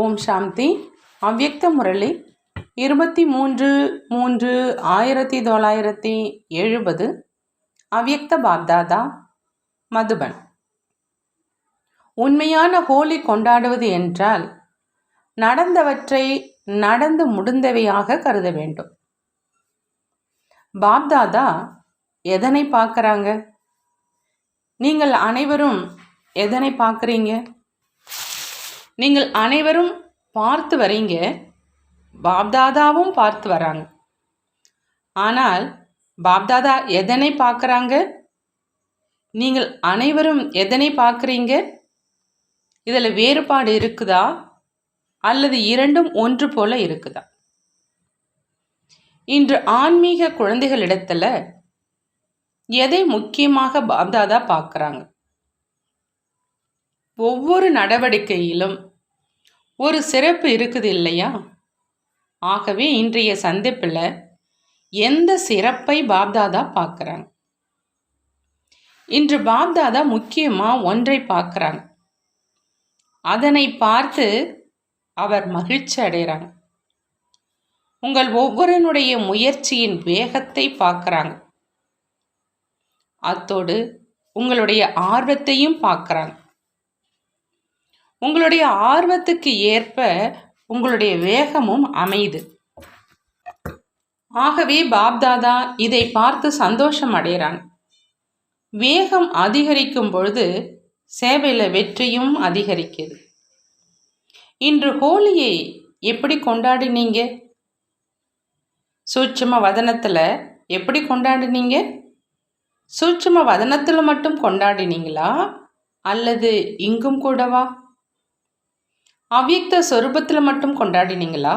ஓம் சாந்தி. அவ்யக்த முரளி இருபத்தி மூன்று மூன்று ஆயிரத்தி தொள்ளாயிரத்தி எழுபது. அவ்யக்த பாப்தாதா மதுபன். உண்மையான ஹோலி கொண்டாடுவது என்றால் நடந்தவற்றை நடந்து முடிந்தவையாக கருத வேண்டும். பாப்தாதா எதனை பார்க்குறாங்க? நீங்கள் அனைவரும் எதனை பார்க்குறீங்க? நீங்கள் அனைவரும் பார்த்து வரீங்க பாப்தாதாவும் பார்த்து வராங்க. ஆனால் பாப்தாதா எதனை பார்க்குறாங்க? நீங்கள் அனைவரும் எதனை பார்க்குறீங்க? இதில் வேறுபாடு இருக்குதா? அல்லது இரண்டும் ஒன்று போல இருக்குதா? இன்று ஆன்மீக குழந்தைகளிடத்தில் எதை முக்கியமாக பாப்தாதா பார்க்குறாங்க? ஒவ்வொரு நடவடிக்கையிலும் ஒரு சிறப்பு இருக்குது இல்லையா? ஆகவே இன்றைய சந்திப்பில் எந்த சிறப்பை பாப்தாதா பார்க்குறாங்க? இன்று பாப்தாதா முக்கியமாக ஒன்றை பார்க்குறாங்க. அதனை பார்த்து அவர் மகிழ்ச்சி அடைகிறாங்க. உங்கள் ஒவ்வொருனுடைய முயற்சியின் வேகத்தை பார்க்குறாங்க. அத்தோடு உங்களுடைய ஆர்வத்தையும் பார்க்குறாங்க. உங்களுடைய ஆர்வத்துக்கு ஏற்ப உங்களுடைய வேகமும் அமையுது. ஆகவே பாப்தாதா இதை பார்த்து சந்தோஷம் அடைகிறாங்க வேகம் அதிகரிக்கும் பொழுது சேவையில் வெற்றியும் அதிகரிக்குது. இன்று ஹோலியை எப்படி கொண்டாடினீங்க? சூட்சம வதனத்தில் எப்படி கொண்டாடினீங்க? சூட்சம வதனத்தில் மட்டும் கொண்டாடினீங்களா? அல்லது இங்கும் கூடவா? அவ்யக்த சொரூபத்தில் மட்டும் கொண்டாடினீங்களா?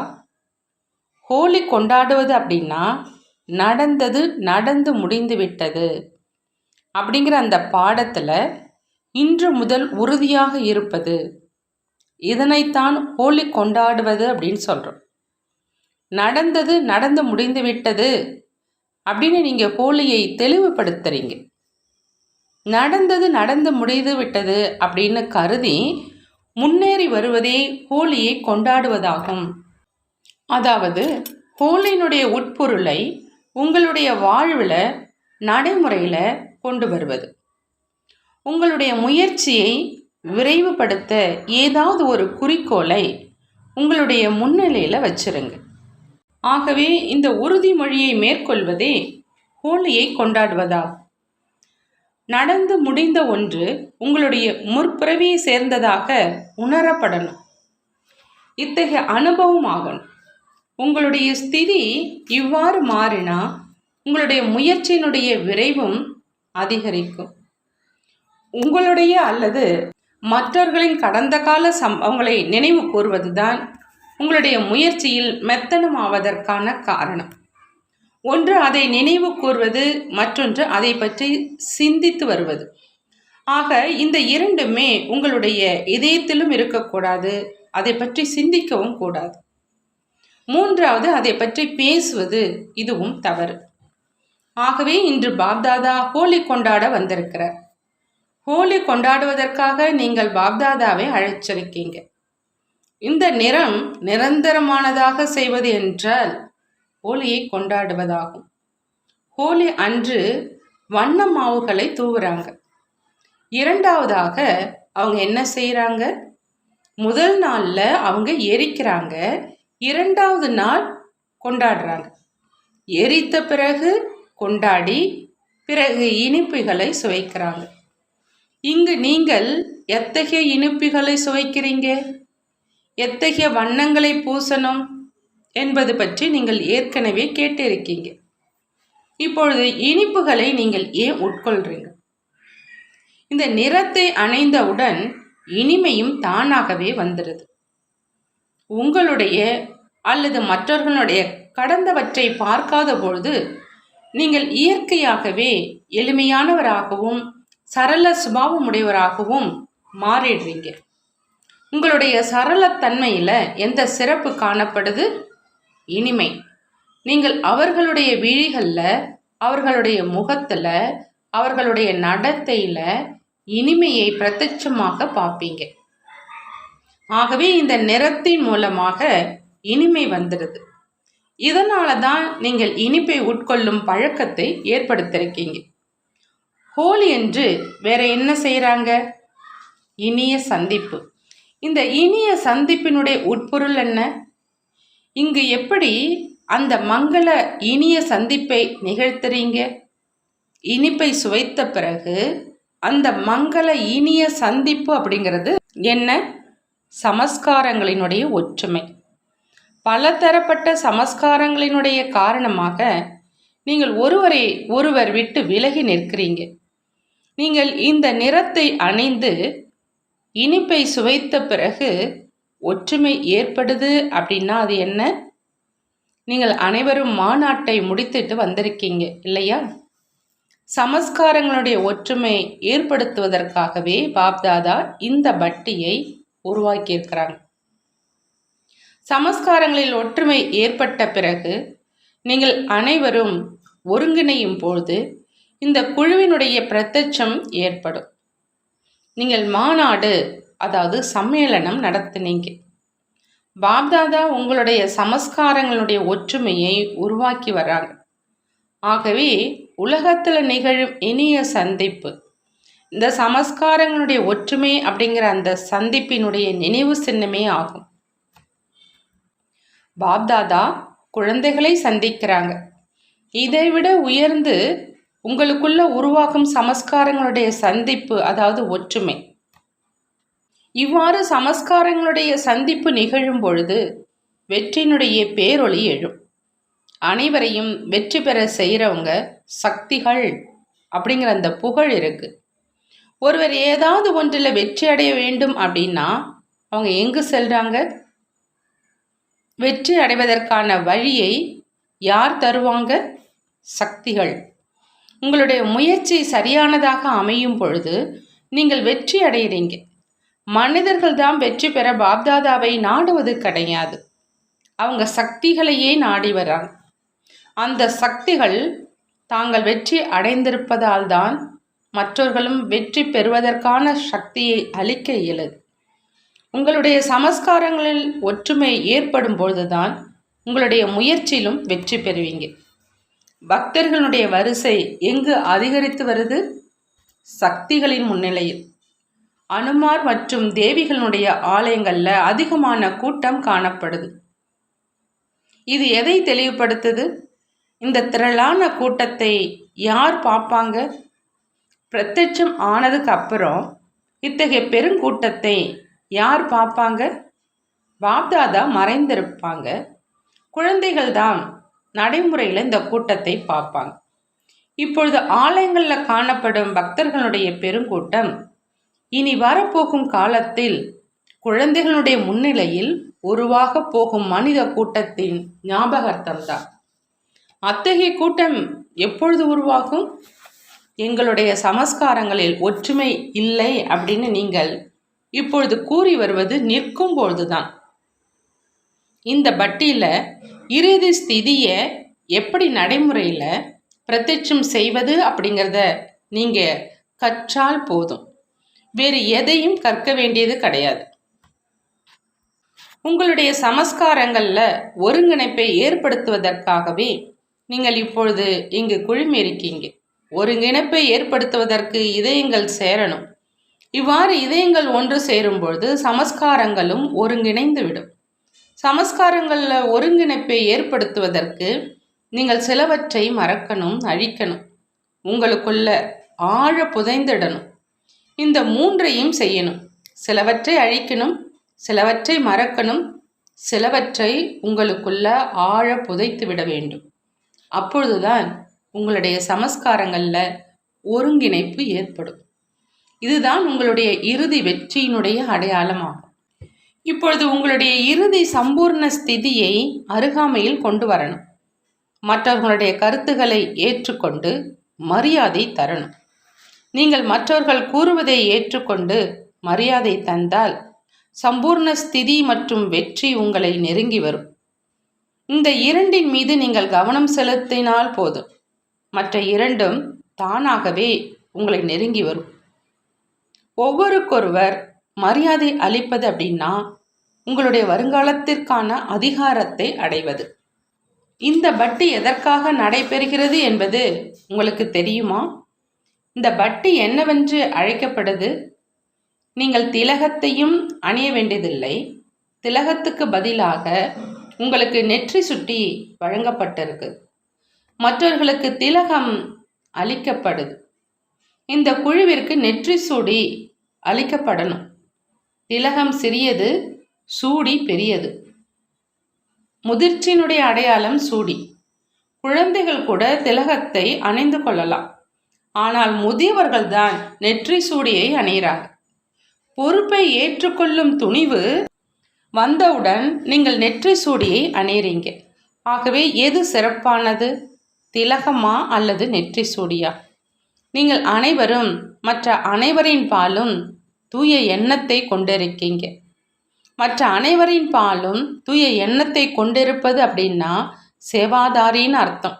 ஹோலி கொண்டாடுவது அப்படின்னா நடந்தது நடந்து முடிந்து விட்டது அப்படிங்கிற அந்த பாடத்தில் இன்று முதல் உறுதியாக இருப்பது. இதனைத்தான் ஹோலி கொண்டாடுவது அப்படின்னு சொல்கிறோம் நடந்தது நடந்து முடிந்து விட்டது அப்படின்னு நீங்கள் ஹோலியை தெளிவுபடுத்துறீங்க. நடந்தது நடந்து முடிந்து விட்டது அப்படின்னு கருதி முன்னேறி வருவதே ஹோலியை கொண்டாடுவதாகும். அதாவது ஹோலியினுடைய உட்பொருளை உங்களுடைய வாழ்வில் நடைமுறையில் கொண்டு வருவது. உங்களுடைய முயற்சியை விரைவுபடுத்த ஏதாவது ஒரு குறிக்கோளை உங்களுடைய முன்னிலையில் வச்சிருங்க. ஆகவே இந்த உறுதிமொழியை மேற்கொள்வதே ஹோலியை கொண்டாடுவதாகும். நடந்து முடிந்த ஒன்று உங்களுடைய முற்பிறவியை சேர்ந்ததாக உணரப்படணும். இத்தகைய அனுபவம் ஆகணும். உங்களுடைய ஸ்திதி இவ்வாறு மாறினா உங்களுடைய முயற்சியினுடைய விரைவும் அதிகரிக்கும். உங்களுடைய அல்லது மற்றவர்களின் கடந்த கால சம்பவங்களை நினைவு கூறுவதுதான் உங்களுடைய முயற்சியில் மெத்தனம் ஆவதற்கான காரணம். ஒன்று அதை நினைவு கூர்வது மற்றொன்று அதை பற்றி சிந்தித்து வருவது. ஆக இந்த இரண்டுமே உங்களுடைய இதயத்திலும் இருக்கக்கூடாது அதை பற்றி சிந்திக்கவும் கூடாது. மூன்றாவது அதை பற்றி பேசுவது இதுவும் தவறு. ஆகவே இன்று பாப்தாதா ஹோலி கொண்டாட வந்திருக்கிறார். ஹோலி கொண்டாடுவதற்காக நீங்கள் பாப்தாதாவை அழைச்சிருக்கீங்க. இந்த நிறம் நிரந்தரமானதாக செய்வது என்றால் ஹோலியை கொண்டாடுவதாகும். ஹோலி அன்று வண்ண மாவுகளை தூவுறாங்க. இரண்டாவதாக அவங்க என்ன செய்கிறாங்க முதல் நாளில் அவங்க எரிக்கிறாங்க. இரண்டாவது நாள் கொண்டாடுறாங்க. எரித்த பிறகு கொண்டாடி பிறகு இனிப்புகளை சுவைக்கிறாங்க. இங்கு நீங்கள் எத்தகைய இனிப்புகளை சுவைக்கிறீங்க? எத்தகைய வண்ணங்களை பூசணும்? என்பது பற்றி நீங்கள் ஏற்கனவே கேட்டிருக்கீங்க. இப்பொழுது இனிப்புகளை நீங்கள் ஏன் உட்கொள்றீங்க இந்த நிறத்தை அணைந்தவுடன் இனிமையும் தானாகவே வந்துடுது உங்களுடைய அல்லது மற்றவர்களுடைய கடந்தவற்றை பார்க்காத பொழுது நீங்கள் இயற்கையாகவே எளிமையானவராகவும் சரள சுபாவமுடையவராகவும் மாறிடுறீங்க. உங்களுடைய சரளத்தன்மையில் எந்த சிறப்பு காணப்படுது? இனிமை. நீங்கள் அவர்களுடைய விழிகளில் அவர்களுடைய முகத்தில் அவர்களுடைய நடத்தையில் இனிமையை பிரத்யட்சமாக பார்ப்பீங்க. ஆகவே இந்த நிறத்தின் மூலமாக இனிமை வந்துடுது. இதனால தான் நீங்கள் இனிப்பை உட்கொள்ளும் பழக்கத்தை ஏற்படுத்தியிருக்கீங்க ஹோலி என்று வேற என்ன செய்கிறாங்க இனிய சந்திப்பு. இந்த இனிய சந்திப்பினுடைய உட்பொருள் என்ன? இங்கு எப்படி அந்த மங்கள இனிய சந்திப்பை நிகழ்த்துறீங்க? இனிப்பை சுவைத்த பிறகு அந்த மங்கள இனிய சந்திப்பு அப்படிங்கிறது என்ன? சமஸ்காரங்களினுடைய ஒற்றுமை. பலதரப்பட்ட சமஸ்காரங்களினுடைய காரணமாக நீங்கள் ஒருவரை ஒருவர் விட்டு விலகி நிற்கிறீங்க. நீங்கள் இந்த நிறத்தை அணிந்து இனிப்பை சுவைத்த பிறகு ஒற்றுமை ஏற்படுது அப்படின்னா அது என்ன? நீங்கள் அனைவரும் மாநாட்டை முடித்துட்டு வந்திருக்கீங்க இல்லையா? சமஸ்காரங்களுடைய ஒற்றுமை ஏற்படுத்துவதற்காகவே பாப்தாதா இந்த பட்டியை உருவாக்கியிருக்கிறாங்க. சமஸ்காரங்களில் ஒற்றுமை ஏற்பட்ட பிறகு நீங்கள் அனைவரும் ஒருங்கிணையும் பொழுது இந்த குழுவினுடைய பிரத்யட்சம் ஏற்படும். நீங்கள் மாநாடு அதாவது சம்மேளனம் நடத்தினீங்க. பாப்தாதா உங்களுடைய சமஸ்காரங்களுடைய ஒற்றுமையை உருவாக்கி வராங்க. ஆகவே உலகத்தில் நிகழும் இனிய சந்திப்பு இந்த சமஸ்காரங்களுடைய ஒற்றுமை அப்படிங்கிற அந்த சந்திப்பினுடைய நினைவு சின்னமே ஆகும். பாப்தாதா குழந்தைகளை சந்திக்கிறாங்க. இதைவிட உயர்ந்து உங்களுக்குள்ள உருவாகும் சமஸ்காரங்களுடைய சந்திப்பு அதாவது ஒற்றுமை இவ்வாறு சமஸ்காரங்களுடைய சந்திப்பு நிகழும் பொழுது வெற்றியினுடைய பேரொளி எழும். அனைவரையும் வெற்றி பெற செய்கிறவங்க சக்திகள் அப்படிங்கிற அந்த புகழ் இருக்குது ஒருவர் ஏதாவது ஒன்றில் வெற்றி அடைய வேண்டும் அப்படின்னா அவங்க எங்கு செல்கிறாங்க வெற்றி அடைவதற்கான வழியை யார் தருவாங்க? சக்திகள். உங்களுடைய முயற்சி சரியானதாக அமையும் பொழுது நீங்கள் வெற்றி அடைகிறீங்க மனிதர்கள்தான் வெற்றி பெற பாப்தாதாவை நாடுவது கிடையாது. அவங்க சக்திகளையே நாடி வராங்க அந்த சக்திகள் தாங்கள் வெற்றி அடைந்திருப்பதால் தான் மற்றவர்களும் வெற்றி பெறுவதற்கான சக்தியை அளிக்க இயலுது. உங்களுடைய சமஸ்காரங்களில் ஒற்றுமை ஏற்படும் பொழுதுதான் உங்களுடைய முயற்சியிலும் வெற்றி பெறுவீங்க. பக்தர்களுடைய வரிசை எங்கு அதிகரித்து வருது? சக்திகளின் முன்னிலையில். அனுமார் மற்றும் தேவிகளுடைய ஆலயங்களில் அதிகமான கூட்டம் காணப்படுது. இது எதை தெளிவுபடுத்துது? இந்த திரளான கூட்டத்தை யார் பார்ப்பாங்க? பிரத்யட்சம் ஆனதுக்கு அப்புறம் இத்தகைய பெருங்கூட்டத்தை யார் பார்ப்பாங்க? பாப்தாதா மறைந்திருப்பாங்க. குழந்தைகள் தான் நடைமுறையில் இந்த கூட்டத்தை பார்ப்பாங்க. இப்பொழுது ஆலயங்களில் காணப்படும் பக்தர்களுடைய பெருங்கூட்டம் இனி வரப்போகும் காலத்தில் குழந்தைகளுடைய முன்னிலையில் உருவாக போகும் மனித கூட்டத்தின் ஞாபகார்த்தம் தான். அத்தகைய கூட்டம் எப்பொழுது உருவாகும்? எங்களுடைய சமஸ்காரங்களில் ஒற்றுமை இல்லை அப்படின்னு நீங்கள் இப்பொழுது கூறி வருவது நிற்கும் பொழுதுதான். இந்த பட்டியில் இறுதி ஸ்திதியை எப்படி நடைமுறையில் பிரத்யட்சம் செய்வது அப்படிங்கிறத நீங்கள் கற்றால் போதும். வேறு எதையும் கற்க வேண்டியது கிடையாது. உங்களுடைய சமஸ்காரங்களில் ஒருங்கிணைப்பை ஏற்படுத்துவதற்காகவே நீங்கள் இப்பொழுது இங்கு குழுமியிருக்கீங்க ஒருங்கிணைப்பை ஏற்படுத்துவதற்கு இதயங்கள் சேரணும். இவ்வாறு இதயங்கள் ஒன்று சேரும் பொழுது சமஸ்காரங்களும் ஒருங்கிணைந்து விடும் சமஸ்காரங்களில் ஒருங்கிணைப்பை ஏற்படுத்துவதற்கு நீங்கள் சிலவற்றை மறக்கணும் அழிக்கணும். உங்களுக்குள்ள ஆழ புதைந்திடணும். இந்த மூன்றையும் செய்யணும். சிலவற்றை அழிக்கணும் சிலவற்றை மறக்கணும் சிலவற்றை உங்களுக்குள்ள ஆழ புதைத்து விட வேண்டும். அப்பொழுதுதான் உங்களுடைய சமஸ்காரங்களில் ஒருங்கிணைப்பு ஏற்படும். இதுதான் உங்களுடைய இறுதி வெற்றியினுடைய அடையாளமாகும். இப்பொழுது உங்களுடைய இறுதி சம்பூர்ண ஸ்திதியை அருகாமையில் கொண்டு வரணும். மற்றவர்களுடைய கருத்துக்களை ஏற்றுக்கொண்டு மரியாதை தரணும். நீங்கள் மற்றவர்கள் கூறுவதை ஏற்றுக்கொண்டு மரியாதை தந்தால் சம்பூர்ண ஸ்திதி மற்றும் வெற்றி உங்களை நெருங்கி வரும். இந்த இரண்டின் மீது நீங்கள் கவனம் செலுத்தினால் போதும். மற்ற இரண்டும் தானாகவே உங்களை நெருங்கி வரும். ஒவ்வொருக்கொருவர் மரியாதை அளிப்பது அப்படின்னா உங்களுடைய வருங்காலத்திற்கான அதிகாரத்தை அடைவது. இந்த பட்டி எதற்காக நடைபெறுகிறது என்பது உங்களுக்கு தெரியுமா? இந்த பட்டி என்னவென்று அழைக்கப்படுது? நீங்கள் திலகத்தையும் அணிய வேண்டியதில்லை. திலகத்துக்கு பதிலாக உங்களுக்கு நெற்றி சுட்டி வழங்கப்பட்டிருக்கு. மற்றவர்களுக்கு திலகம் அளிக்கப்படுது. இந்த குழுவிற்கு நெற்றி சூடி அளிக்கப்படணும். திலகம் சிறியது சூடி பெரியது. முதிர்ச்சியினுடைய அடையாளம் சூடி. குழந்தைகள் கூட திலகத்தை அணிந்து கொள்ளலாம். ஆனால் முதியவர்கள்தான் நெற்றி சூடியை அணிகிறாங்க பொறுப்பை ஏற்றுக்கொள்ளும் துணிவு வந்தவுடன் நீங்கள் நெற்றி சூடியை அணியறீங்க ஆகவே எது சிறப்பானது? திலகமா அல்லது நெற்றி சூடியா? நீங்கள் அனைவரும் மற்ற அனைவரின் பாலும் தூய எண்ணத்தை கொண்டிருக்கீங்க. மற்ற அனைவரின் பாலும் தூய எண்ணத்தை கொண்டிருப்பது அப்படின்னா சேவாதாரின்னு அர்த்தம்.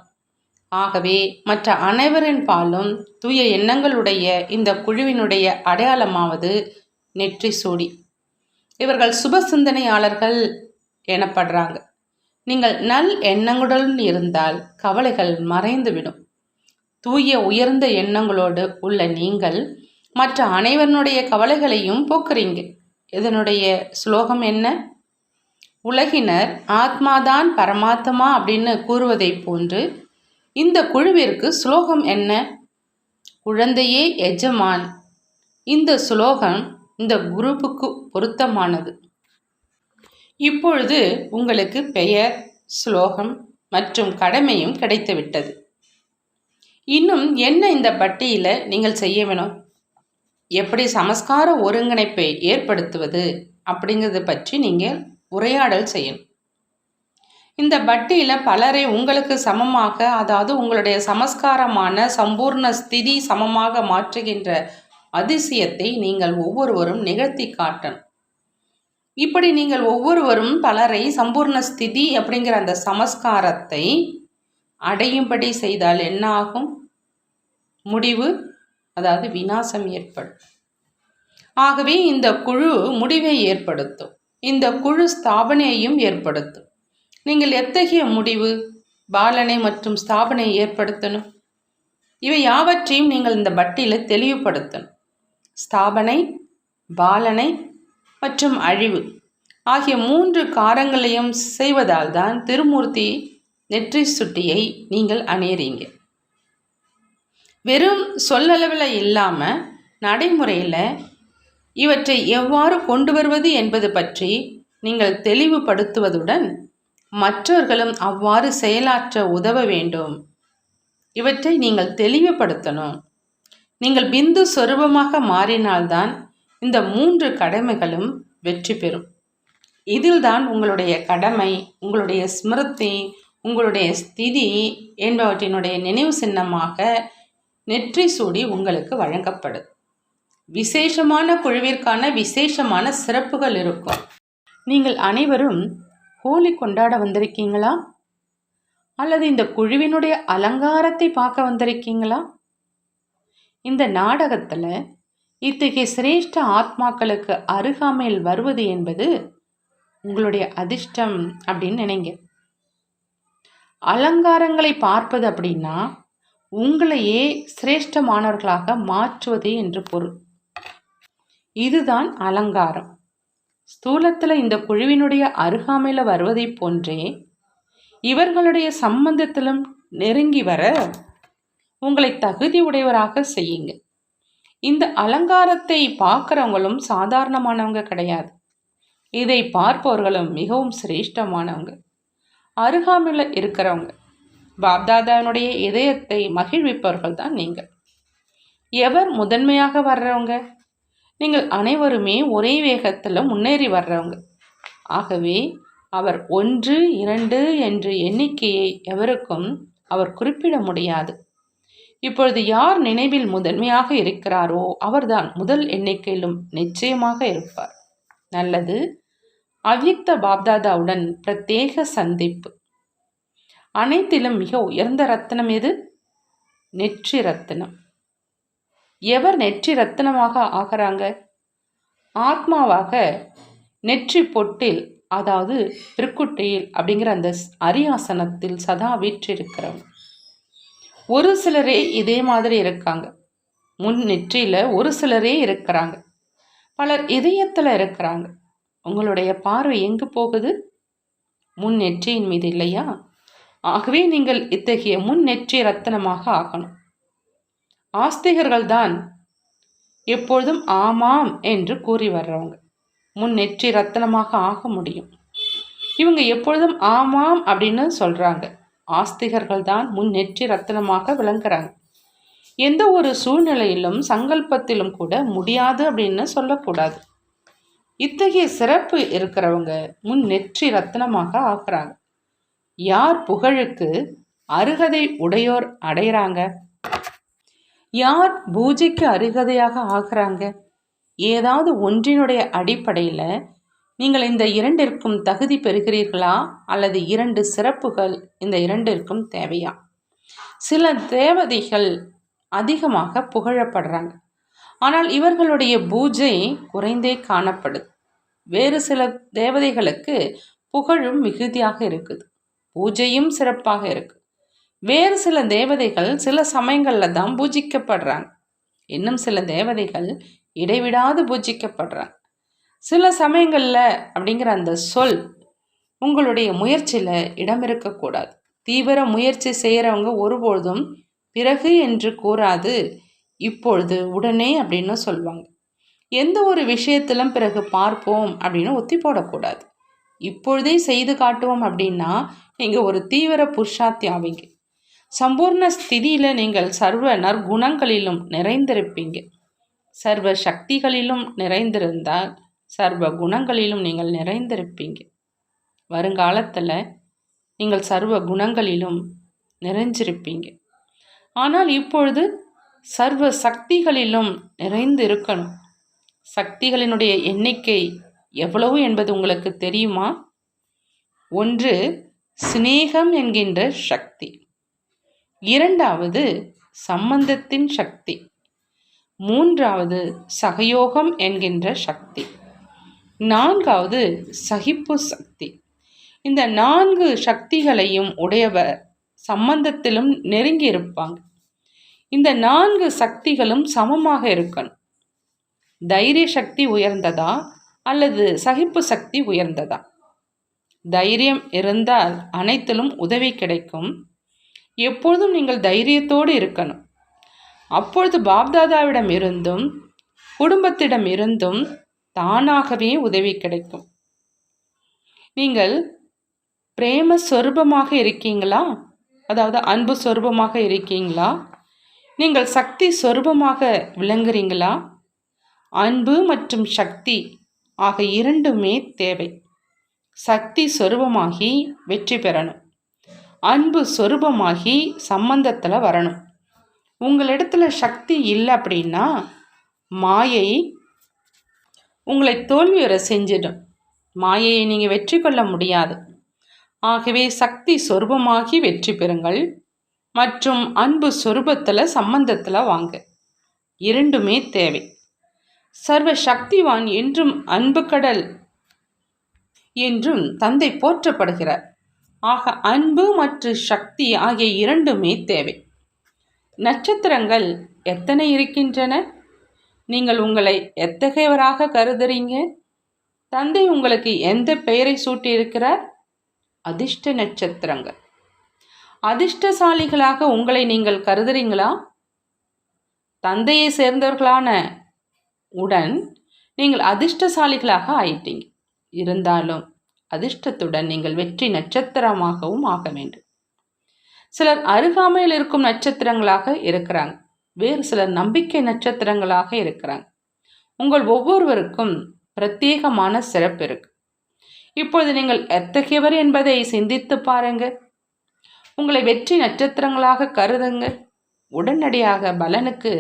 ஆகவே மற்ற அனைவரின் பாலும் தூய எண்ணங்களுடைய இந்த குழுவினுடைய அடையாளமாவது நெற்றி சூடி இவர்கள் சுப சிந்தனையாளர்கள் எனப்படுறாங்க. நீங்கள் நல் எண்ணங்களுடன் இருந்தால் கவலைகள் மறைந்துவிடும். தூய உயர்ந்த எண்ணங்களோடு உள்ள நீங்கள் மற்ற அனைவருடைய கவலைகளையும் போக்குறீங்க. இதனுடைய ஸ்லோகம் என்ன? உலகினர் ஆத்மாதான் பரமாத்மா அப்படின்னு கூறுவதை போன்று இந்த குழுவிற்கு ஸ்லோகம் என்ன? குழந்தையே எஜமான். இந்த ஸ்லோகம் இந்த குரூப்புக்கு பொருத்தமானது. இப்பொழுது உங்களுக்கு பெயர் ஸ்லோகம் மற்றும் கடமையும் கிடைத்துவிட்டது. இன்னும் என்ன இந்த பட்டியல நீங்கள் செய்ய வேணும்? எப்படி சமஸ்கார ஒருங்கிணைப்பை ஏற்படுத்துவது அப்படிங்கிறத பற்றி நீங்கள் உரையாடல் செய்யணும். இந்த பட்டியில் பலரை உங்களுக்கு சமமாக அதாவது உங்களுடைய சமஸ்காரமான சம்பூர்ண ஸ்திதி சமமாக மாற்றுகின்ற அதிசயத்தை நீங்கள் ஒவ்வொருவரும் நிகழ்த்தி காட்டணும். இப்படி நீங்கள் ஒவ்வொருவரும் பலரை சம்பூர்ண ஸ்திதி அப்படிங்கிற அந்த சமஸ்காரத்தை அடையும்படி செய்தால் என்ன ஆகும்? முடிவு அதாவது வினாசம் ஏற்படும். ஆகவே இந்த குழு முடிவை ஏற்படுத்தும். இந்த குழு ஸ்தாபனையையும் ஏற்படுத்தும். நீங்கள் எத்தகைய முடிவு? பாலனை மற்றும் ஸ்தாபனை ஏற்படுத்தணும். இவை யாவற்றையும் நீங்கள் இந்த பட்டியில் தெளிவுபடுத்தணும். ஸ்தாபனை பாலனை மற்றும் அழிவு ஆகிய மூன்று காரங்களையும் செய்வதால் தான் திருமூர்த்தி நெற்றி சுட்டியை நீங்கள் அணியறீங்க. வெறும் சொல்லளவில் இல்லாமல் நடைமுறையில் இவற்றை எவ்வாறு கொண்டு வருவது என்பது பற்றி நீங்கள் தெளிவுபடுத்துவதுடன் மற்றவர்களும் அவ்வாறு செயலாற்ற உதவ வேண்டும். இவற்றை நீங்கள் தெளிவுபடுத்தணும். நீங்கள் பிந்து சொரூபமாக மாறினால்தான் இந்த மூன்று கடமைகளும் வெற்றி பெறும். இதில்தான் உங்களுடைய கடமை உங்களுடைய ஸ்மிருதி உங்களுடைய ஸ்திதி என்பவற்றினுடைய நினைவு சின்னமாக நெற்றி சூடி உங்களுக்கு வழங்கப்படும். விசேஷமான குழுவிற்கான விசேஷமான சிறப்புகள் இருக்கும். நீங்கள் அனைவரும் ஹோலி கொண்டாட வந்திருக்கீங்களா? அல்லது இந்த குழுவினுடைய அலங்காரத்தை பார்க்க வந்திருக்கீங்களா? இந்த நாடகத்தில் இத்தகைய சிரேஷ்ட ஆத்மாக்களுக்கு அருகாமையில் வருவது என்பது உங்களுடைய அதிர்ஷ்டம் அப்படின்னு நினைங்க. அலங்காரங்களை பார்ப்பது அப்படின்னா உங்களையே சிரேஷ்டமானவர்களாக மாற்றுவது என்று பொருள். இதுதான் அலங்காரம். ஸ்தூலத்தில் இந்த குழுவினுடைய அருகாமையில் வருவதைப் போன்றே இவர்களுடைய சம்பந்தத்திலும் நெருங்கி வர உங்களை தகுதி உடையவராக செய்யுங்க. இந்த அலங்காரத்தை பார்க்குறவங்களும் சாதாரணமானவங்க கிடையாது. இதை பார்ப்பவர்களும் மிகவும் சிரேஷ்டமானவங்க. அருகாமையில் இருக்கிறவங்க. பாப்தாதாவினுடைய இதயத்தை மகிழ்விப்பவர்கள் தான் நீங்கள். எவர் முதன்மையாக வர்றவங்க? நீங்கள் அனைவருமே ஒரே வேகத்தில் முன்னேறி வர்றவங்க. ஆகவே அவர் ஒன்று இரண்டு என்று எண்ணிக்கையை எவருக்கும் அவர் குறிப்பிட முடியாது. இப்பொழுது யார் நினைவில் முதன்மையாக இருக்கிறாரோ அவர்தான் முதல் எண்ணிக்கையிலும் நிச்சயமாக இருப்பார். நல்லது அவ்யுக்த பாப்தாதாவுடன் பிரத்யேக சந்திப்பு. அனைத்திலும் மிக உயர்ந்த ரத்தனம் எது? நெற்றி ரத்தனம். எவர் நெற்றி ரத்தினமாக ஆகிறாங்க? ஆத்மாவாக நெற்றி பொட்டில் அதாவது திருக்குட்டையில் அப்படிங்கிற அந்த அரியாசனத்தில் சதா வீற்றிருக்கிறவங்க ஒரு சிலரே இதே மாதிரி இருக்காங்க. முன் நெற்றியில் ஒரு சிலரே இருக்கிறாங்க. பலர் இதயத்தில் இருக்கிறாங்க. உங்களுடைய பார்வை எங்கு போகுது? முன் நெற்றியின் மீது இல்லையா? ஆகவே நீங்கள் இத்தகைய முன் நெற்றி ரத்தனமாக ஆகணும். ஆஸ்திகர்கள்தான் எப்பொழுதும் ஆமாம் என்று கூறி வர்றவங்க. முன் நெற்றி ரத்தனமாக ஆக முடியும். இவங்க எப்பொழுதும் ஆமாம் அப்படின்னு சொல்கிறாங்க ஆஸ்திகர்கள் தான் முன் நெற்றி ரத்தனமாக விளங்குறாங்க. எந்த ஒரு சூழ்நிலையிலும் சங்கல்பத்திலும் கூட முடியாது அப்படின்னு சொல்லக்கூடாது. இத்தகைய சிறப்பு இருக்கிறவங்க முன் நெற்றி ரத்தனமாக ஆகிறாங்க. யார் புகழுக்கு அருகதை உடையோர் அடைகிறாங்க யார் பூஜைக்கு அருகதையாக ஆகிறாங்க? ஏதாவது ஒன்றினுடைய அடிப்படையில் நீங்கள் இந்த இரண்டிற்கும் தகுதி பெறுகிறீர்களா? அல்லது இரண்டு சிறப்புகள் இந்த இரண்டிற்கும் தேவையா? சில தேவதைகள் அதிகமாக புகழப்படுறாங்க. ஆனால் இவர்களுடைய பூஜை குறைந்தே காணப்படுது. வேறு சில தேவதைகளுக்கு புகழும் மிகுதியாக இருக்குது. பூஜையும் சிறப்பாக இருக்குது வேறு சில தேவதைகள் சில சமயங்களில் தான் பூஜிக்கப்படுறாங்க இன்னும் சில தேவதைகள் இடைவிடாது பூஜிக்கப்படுறாங்க சில சமயங்களில் அப்படிங்கிற அந்த சொல் உங்களுடைய முயற்சியில் இடம் இருக்கக்கூடாது. தீவிர முயற்சி செய்கிறவங்க ஒருபொழுதும் பிறகு என்று கூறாது. இப்பொழுது உடனே அப்படின்னு சொல்லுவாங்க எந்த ஒரு விஷயத்திலும் பிறகு பார்ப்போம் அப்படின்னு ஒத்தி போடக்கூடாது. இப்பொழுதே செய்து காட்டுவோம் அப்படின்னா நீங்கள் ஒரு தீவிர புருஷாத்தி ஆவீங்க. சம்பூர்ண ஸ்திதியில் நீங்கள் சர்வ நற்குணங்களிலும் நிறைந்திருப்பீங்க. சர்வ சக்திகளிலும் நிறைந்திருந்தால் சர்வ குணங்களிலும் நீங்கள் நிறைந்திருப்பீங்க. வருங்காலத்தில் நீங்கள் சர்வ குணங்களிலும் நிறைஞ்சிருப்பீங்க. ஆனால் இப்பொழுது சர்வ சக்திகளிலும் நிறைந்து இருக்கணும் சக்திகளினுடைய எண்ணிக்கை எவ்வளவு என்பது உங்களுக்கு தெரியுமா? ஒன்று சிநேகம் என்கின்ற சக்தி. இரண்டாவது சம்பந்தத்தின் சக்தி. மூன்றாவது சகயோகம் என்கின்ற சக்தி. நான்காவது சகிப்பு சக்தி. இந்த நான்கு சக்திகளையும் உடையவர் சம்பந்தத்திலும் நெருங்கி இருப்பாங்க இந்த நான்கு சக்திகளும் சமமாக இருக்கணும். தைரிய சக்தி உயர்ந்ததா அல்லது சகிப்பு சக்தி உயர்ந்ததா? தைரியம் இருந்தால் அனைத்திலும் உதவி கிடைக்கும். எப்பொழுதும் நீங்கள் தைரியத்தோடு இருக்கணும். அப்பொழுது பாப்தாதாவிடம் இருந்தும் குடும்பத்திடம் இருந்தும் தானாகவே உதவி கிடைக்கும். நீங்கள் பிரேம சொரூபமாக இருக்கீங்களா? அதாவது அன்பு சொரூபமாக இருக்கீங்களா? நீங்கள் சக்தி சொரூபமாக விளங்குறீங்களா? அன்பு மற்றும் சக்தி ஆக இரண்டுமே தேவை. சக்தி சொரூபமாகி வெற்றி பெறணும். அன்பு சொரூபமாகி சம்பந்தத்தில் வரணும். உங்களிடத்துல சக்தி இல்லை அப்படின்னா மாயை உங்களை தோல்வியுற செஞ்சிடும். மாயையை நீங்கள் வெற்றி கொள்ள முடியாது. ஆகவே சக்தி சொரூபமாகி வெற்றி பெறுங்கள். மற்றும் அன்பு சொரூபத்தில் சம்பந்தத்தில் வாங்க. இரண்டுமே தேவை. சர்வ சக்திவான் என்றும் அன்பு கடல் என்றும் தந்தை போற்றப்படுகிறார். ஆக அன்பு மற்றும் சக்தி ஆகிய இரண்டுமே தேவை. நட்சத்திரங்கள் எத்தனை இருக்கின்றன? நீங்கள் உங்களை எத்தகையவராக கருதுறீங்க? தந்தை உங்களுக்கு எந்த பெயரை சூட்டியிருக்கிறார்? அதிர்ஷ்ட நட்சத்திரங்கள். அதிர்ஷ்டசாலிகளாக உங்களை நீங்கள் கருதுறீங்களா? தந்தையை சேர்ந்தவர்களான உடன் நீங்கள் அதிர்ஷ்டசாலிகளாக ஆயிட்டீங்க. இருந்தாலும் அதிர்ஷ்டத்துடன் நீங்கள் வெற்றி நட்சத்திரமாகவும் ஆக வேண்டும். சிலர் அருகாமையில் இருக்கும் நட்சத்திரங்களாக இருக்கிறாங்க. வேறு சிலர் நம்பிக்கை நட்சத்திரங்களாக இருக்கிறாங்க. உங்கள் ஒவ்வொருவருக்கும் பிரத்யேகமான சிறப்பு இருக்கு. இப்பொழுது நீங்கள் எத்தகையவர் என்பதை சிந்தித்து பாருங்க. உங்களை வெற்றி நட்சத்திரங்களாக கருதுங்க. உடனடியாக பலனுக்கு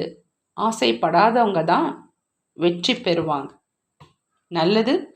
ஆசைப்படாதவங்க தான் வெற்றி பெறுவாங்க. நல்லது